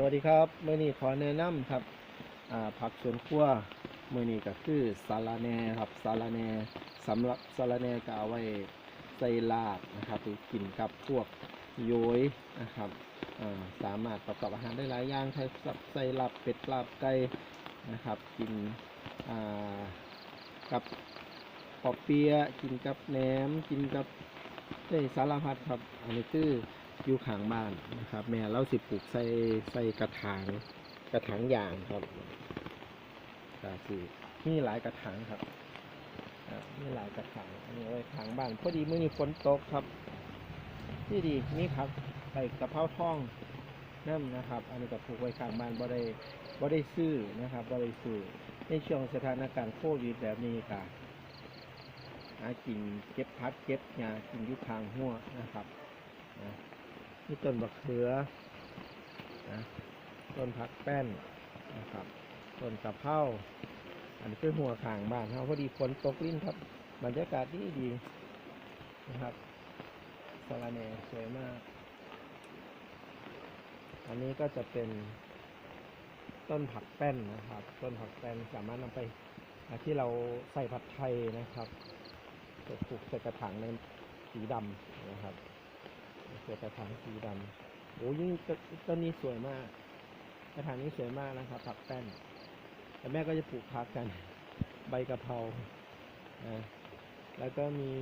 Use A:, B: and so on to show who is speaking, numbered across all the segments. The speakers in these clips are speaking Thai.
A: สวัสดีครับเมื่อนี้ขอแนะนำครับผักสวนครัวเมื่อนี้ก็คือสาลาแหนครับสาลาแหนสำหรับสาลาแหนก็เอาไว้ใส่ลาบนะครับไปกินกับพวกโยยนะครับสามารถประกอบอาหารได้หลายอย่างใช้ใส่ลาบเป็ดลาบไก่นะครับกินกับปอเปียะกินกับแหนมกินกับได้สารพัดครับอันนี้คือ อยู่ข้างบ้านนะครับ แม่เราสิปลูกใส่ใส่กระถางกระถางยางครับก็คือมีหลายกระถางครับอ่ามีหลายกระถางอันนี้ไว้ข้างบ้านพอดีเมื่อนี้ฝนตกครับที่ดีนี่ครับใส่กระเพราทองนั่นนะครับ อันนี้ก็ปลูกไว้ข้างบ้านบ่ได้บ่ได้ซื้อนะครับบ่ได้ซื้อในช่วงสถานการณ์โควิดแบบนี้ก็หากินเก็บพัดเก็บหญ้ากินยุคางหัวนะครับนะ นี่ต้นบักเขือนะต้นผักแป้นนะครับ ต้นกะเพราอันนี้คือหัวขางบ้านเขาพอดีฝนตกลิ้นครับบรรยากาศดีดีนะครับสาระแหน่สวยมาก อันนี้ก็จะเป็นต้นผักแป้นนะครับ ต้นผักแป้นสามารถนำไปที่เราใส่ผัดไทยนะครับจะปลูกใส่กระถางในสีดำนะครับ เสือกระถางสีดำโอ้ยิ่งต้นนี้สวยมาก กระถางนี้สวยมากนะครับผักแป้นแต่แม่ก็จะปลูกผักกัน ใบกะเพรานะแล้วก็มี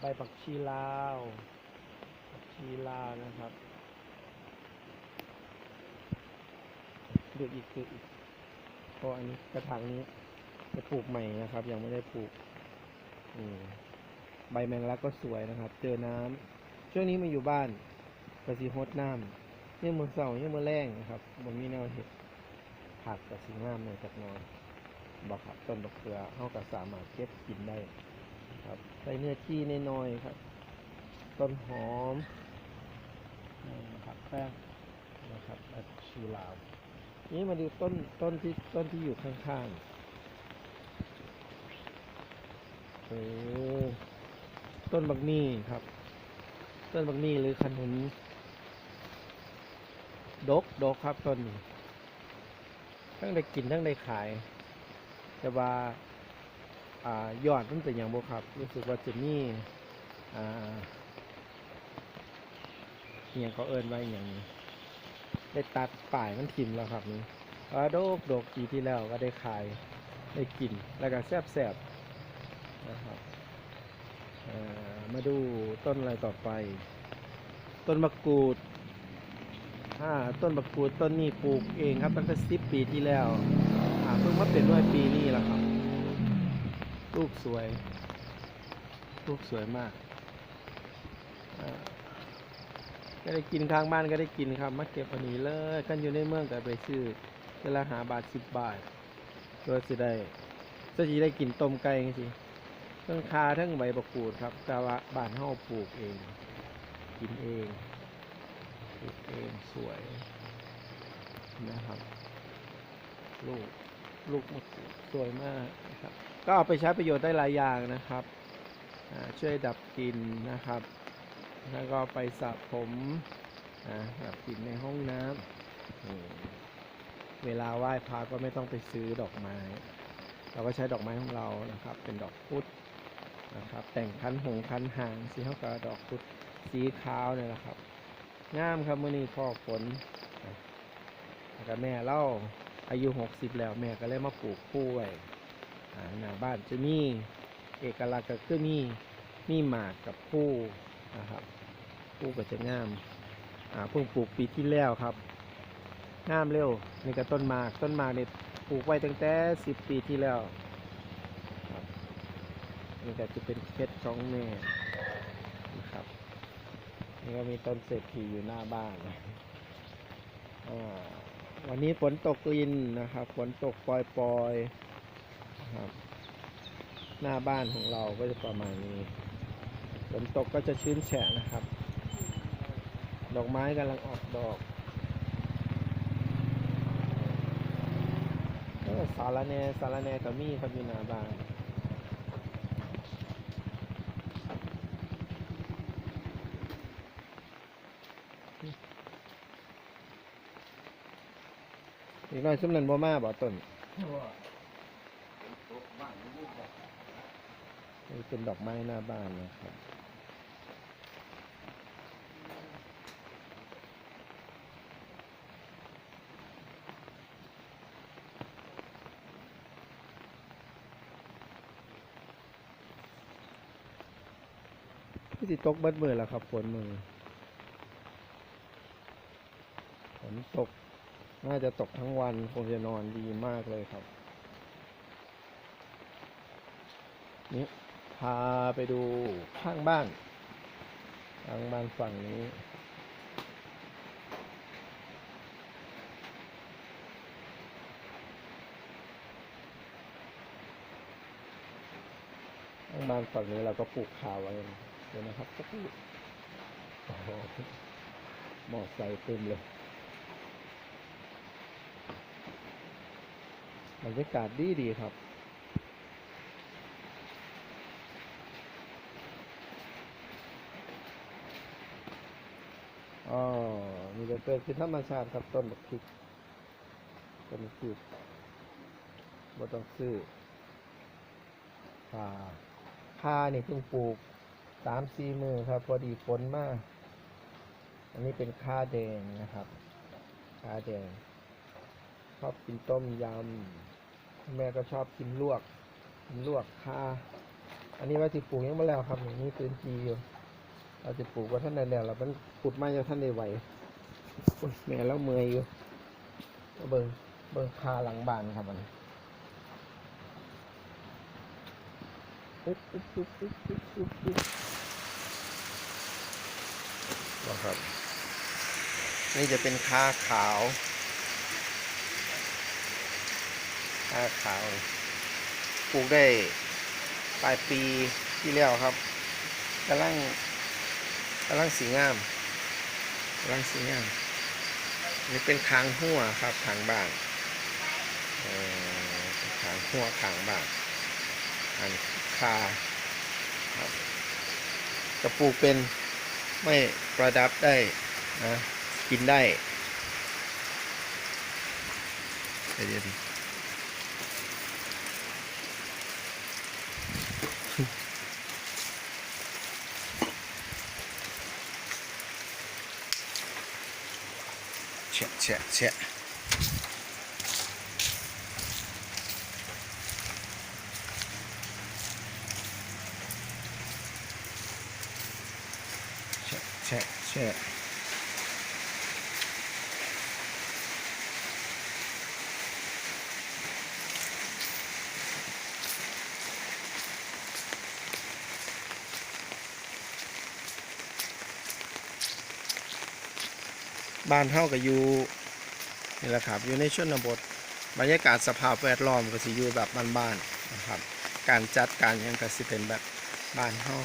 A: ใบผักชีลาวผักชีลาวนะครับเดือกอีกเดืออีกเพราะอันนี้กระถางนี้จะปลูกใหม่นะครับ ยังไม่ได้ปลูกอืม ใบแมงลักก็สวยนะครับ เจอน้ำช่วงนี้มาอยู่บ้านกระสีฮดน้ำเนี่ยมือเสาเนี่ยมือแรงนะครับบนมีแนวเห็ดผักกระสีงามเลยจากน้อยบอกครับต้นดอกเกลือเขาก็สามารถเก็บกินได้ครับใส่เนื้อที่น้อยครับ ต้นหอมอืมผักแป้งนะครับชีลาวนี่มาดูต้นต้นที่ต้นที่อยู่ข้างๆโอ้ ต้นบักมี่ครับ ต้นบักมี่หรือขนุนดกดกครับต้นนี้ทั้งได้กินทั้งได้ขาย แต่ว่าอ่ายอดมันเป็นอย่างบ่ครับ รู้สึกว่าจะมีอ่าอหย่างเขาเอินไว้อย่างนี้ ได้ตัดป่ายมันทิ่มแล้วครับนี่ว่าดกดกปีที่แล้วก็ได้ขายได้กินแล้วก็แซบแซบๆนะครับ มาดูต้นอะไรต่อไป ต้นมะกรูดอ่าต้นมะกรูดต้นนี้ปลูกเองครับตั้งแต่สิบปีที่แล้วอ่าเพิ่งมาเป็นด้วยปีนี้แหละครับ ลูกสวย ลูกสวยมากก็ได้กินข้างบ้านก็ได้กินครับมาเก็บอันนี้เลยกันอยู่ในเมืองก็ไปซื้อเวลาหาบาทสิบบาทเพื่อจะได้จะจะได้กินต้มไก่จริง ทั้งคาทั้งใบประกูดครับแต่ว่าบ้านเฮาปลูกเอง กินเองปลูกเองสวยนะครับ ลูกลูกมดสวยมากนะครับ ก็เอาไปใช้ประโยชน์ได้หลายอย่างนะครับช่วยดับกลิ่นนะครับ แล้วก็ไปสระผมดับกลิ่นในห้องน้ำเวลาไหว้พระก็ไม่ต้องไปซื้อดอกไม้ เราก็ใช้ดอกไม้ของเรานะครับ เป็นดอกพุธ นะครับ แต่งคันหงคันหางสีเท่ากับดอกพุธสีขาวเนี่ยแหละครับงามครับมื่อนี้พ่อฝนแล้วก็แม่เล่าอายุหกสิบแล้วแม่ก็เลยมาปลูกผู้ไว้อ่าหน้าบ้านจะมีเอกลักษณ์ก็คือมีมีหมากกับผู้นะครับผู้ก็จะงามอ่าเพิ่งปลูกปีที่แล้วครับงามเร็วนี่ก็ต้นหมากต้นหมากเนี่ยปลูกไว้ตั้งแต่สิบปีที่แล้ว นี่ก็จะเป็นเพชรของแม่นะครับนี่ก็มีต้นเศรษฐีอยู่หน้าบ้านวันนี้ฝนตกลินนะครับฝนตกปล่อยๆครับ หน้าบ้านของเราก็จะประมาณนี้ฝนตกก็จะชื้นแฉะนะครับ ดอกไม้กำลังออกดอกสารแนสารแนก็มีครับอยู่หน้าบ้าน อีกหน้อยซุมนั้นบ่มาบ่ต้นนี่เป็นดอกไม้หน้าบ้านนะครับพี่สิตกเบิดมือแล้วครับฝนมือฝนตก น่าจะตกทั้งวันคงจะนอนดีมากเลยครับ นี่พาไปดูข้างบ้านข้างบ้านฝั่งนี้ ข้างบ้านฝั่งนี้เราก็ปลูกข้าวไว้เดี๋ยนะครับสักครู่หมอกใส่เต็มเลย บรรยากาศดีดีครับอ๋อมีแต่เกิดคือธรรมชาติครับต้นบักพริกต้นบักพริกบ่ต้องซื้อค่าค่านี่เพิ่งปลูกสามสี่มือครับ พอดีฝนมาก อันนี้เป็นค่าแดงนะครับค่าแดงชอบกินต้มยำ แม่ก็ชอบกินลวกกินลวกค่าอันนี้ว่าสิปลูกยังไม่แล้วครับนี่มีพื้นที่อยู่เราจะปลูกว่าท่านใดแล้วเราเป็นขุดไม้จะท่านใดไหวแม่แล้วเมื่อยอยู่เบิ่งเบิ่งคาหลังบ้านครับมันอุ๊บอุ๊บอุ๊บอุ๊บอุ๊บอุ๊บอุ๊บว่าครับ นี่จะเป็นคาขาว คาขาวปลูกได้ปลายปีที่แล้วครับกำลังกำลังสีงามกำลังสีงาม นี่เป็นคางหัวครับทางบ้านคางหัวทางบ้านอันคาครับกระปลูกเป็นไม่ประดับได้นะกินได้เดี๋ยว ดิแฉะแฉะแฉะแฉะแฉะแฉะ บ้านเท่ากับอยู่นี่แหละครับอยู่ในชนบท บรรยากาศสภาพแวดล้อมก็สิอยู่แบบบ้านๆนะครับ การจัดการยังก็สิเป็นแบบบ้านเฮา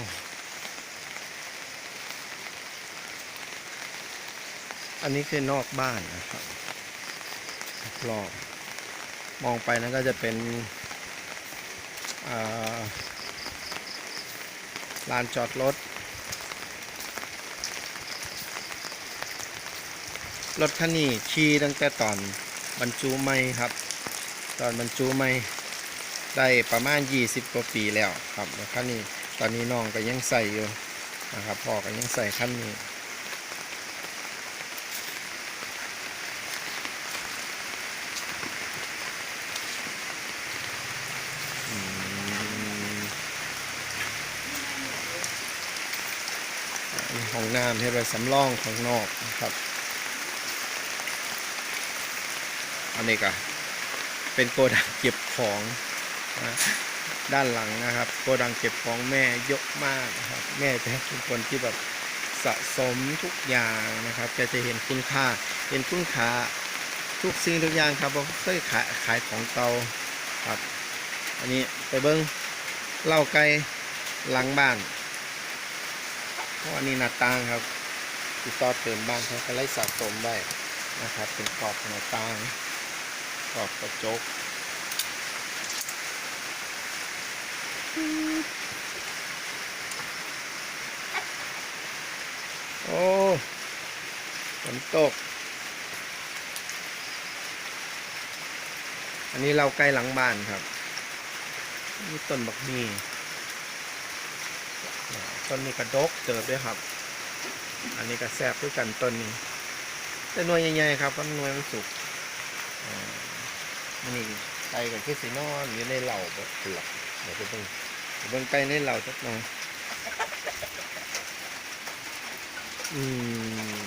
A: อันนี้คือนอกบ้านนะครับรอบมองไปนั้นก็จะเป็นลานจอดรถ รถคันนี้ขี่ตั้งแต่ตอนบรรจุไม่ครับ ตอนบรรจุไม่ได้ประมาณ 20กว่าปีแล้วครับรถคันนี้ตอนนี้น้องก็ยังใส่อยู่นะครับพ่อก็ยังใส่คันนี้อืมอันนี้ห้องน้ำให้ไปสำรองข้างนอกนะครับ อันนี้ก็เป็นโกดังเก็บของนะด้านหลังนะครับโกดังเก็บของแม่เยอะมากนะครับ แม่จะเป็นคนที่แบบสะสมทุกอย่างนะครับแกจะเห็นคุณค่า เห็นคุณค่าทุกสิ่งทุกอย่างครับว่าเคยขายขายของเก่าครับ อันนี้ไปเบิ้งเล้าไก่หลังบ้านเพราะอันนี้หน้าต่างครับติดต่อเติมบ้านเขาก็ไล่สะสมได้นะครับ เป็นขอบหน้าต่าง ขอบกระจกโอ้ฝนตก อันนี้เราใกล้หลังบ้านครับ นี่ต้นบักมีต้นนี้กระดกเติบด้วยครับ อันนี้ก็แซบด้วยกันต้นนี้ แต่หน่วยใหญ่ๆครับเพราะหน่วยมันสุกอ่า อันนี้ไก่กับขี้สีนอนอยู่ในเหล่าบ่เปลือกเดี๋ยวไปเบิ่งไปเบิ่งไก่ในเหล่าสักหน่อยอื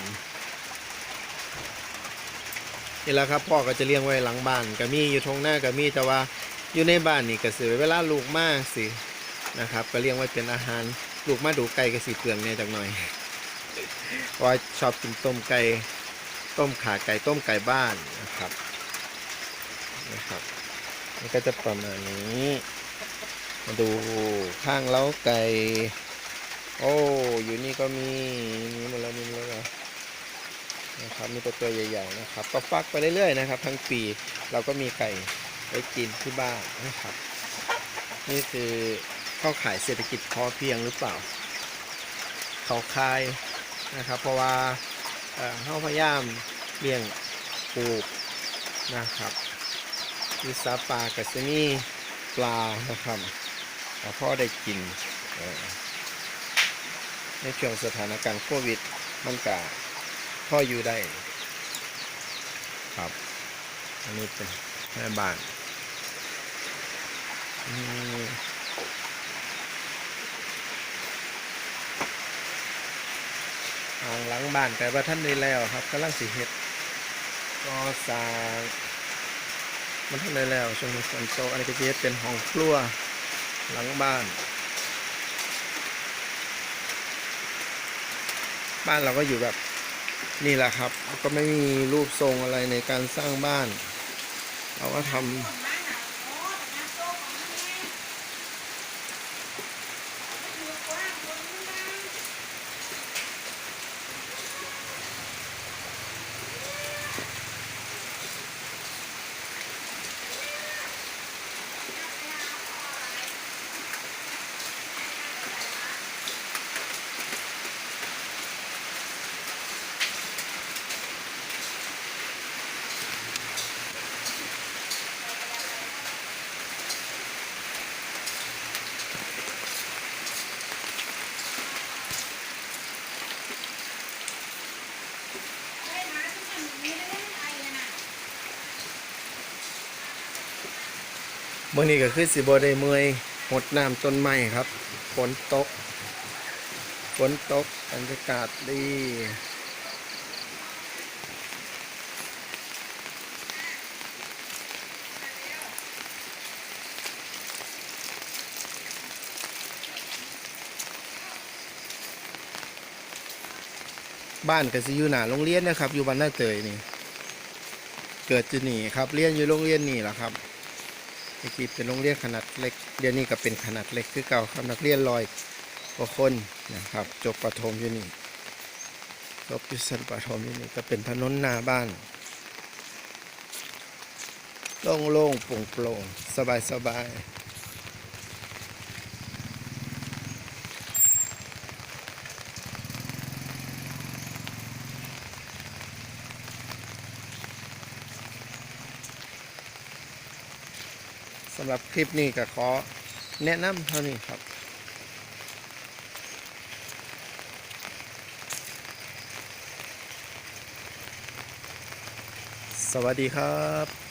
A: มนี่แหละครับพ่อก็จะเลี้ยงไว้หลังบ้านก็มีอยู่ทงหน้าก็มีแต่ว่าอยู่ในบ้านนี่ก็สือเวลาลูกมากสินะครับ ก็เลี้ยงไว้เป็นอาหาร ลูกมาดูไก่ก็สีเปลืองเนี่ยจักหน่อยว่าชอบกินต้มไก่ต้มขาไก่ต้มไก่บ้านนะครับ นะครับมันก็จะประมาณนี้ มาดูข้างเล้าไก่ โอ้อยู่นี่ก็มีมีหมดแล้วมีหมดแล้วนะครับมีตัวตัวใหญ่ๆนะครับ ก็ฟักไปเรื่อยๆนะครับ ทั้งปีเราก็มีไก่ไว้กินที่บ้านนะครับ นี่คือเข้าขายเศรษฐกิจพอเพียงหรือเปล่า เขาคายนะครับ เพราะว่าเอ่อเขาพยายามเลี้ยงปลูกนะครับ วิสาปลากับซมีปลานะครับแล้วพ่อได้กินในช่วงสถานการณ์โควิด มันกะพ่ออยู่ได้ ครับ อันนี้เป็นแม่บ้านอ่าหลังบ้านแต่ว่าท่านได้แล้วครับกำลังสิเฮ็ดก็สร้าง มันทำได้แล้วช่วงนี้ฝนโซอันนี้ก็จะเป็นห้องครัวหลังบ้าน บ้านเราก็อยู่แบบนี่แหละครับ ก็ไม่มีรูปทรงอะไรในการสร้างบ้าน เราก็ทำ เมื่อนี้ก็คือสิบได้เมื่อยหดน้ำต้นไม้ครับฝนตกฝนตกบรรยากาศดีบ้านก็สิอยู่หน้าโรงเรียนนะครับ อยู่บ้านหน้าเตยนี่ เกิดจะหนีครับเรียนอยู่โรงเรียนนี่แหละครับ เมื่อกี้เป็นโรงเรียนขนาดเล็ก เดี๋ยวนี้ก็เป็นขนาดเล็กคือเก่าครับนักเรียนลอยกว่าคนนะครับ จบประถมอยู่นี่จบยุสันประถมอยู่นี่ก็เป็นถนนหน้าบ้านโล่งๆโปร่งๆสบายๆำหรับคลิปนี้ก็ขอแนะนำเท่านี้ครับสวัสดีครับ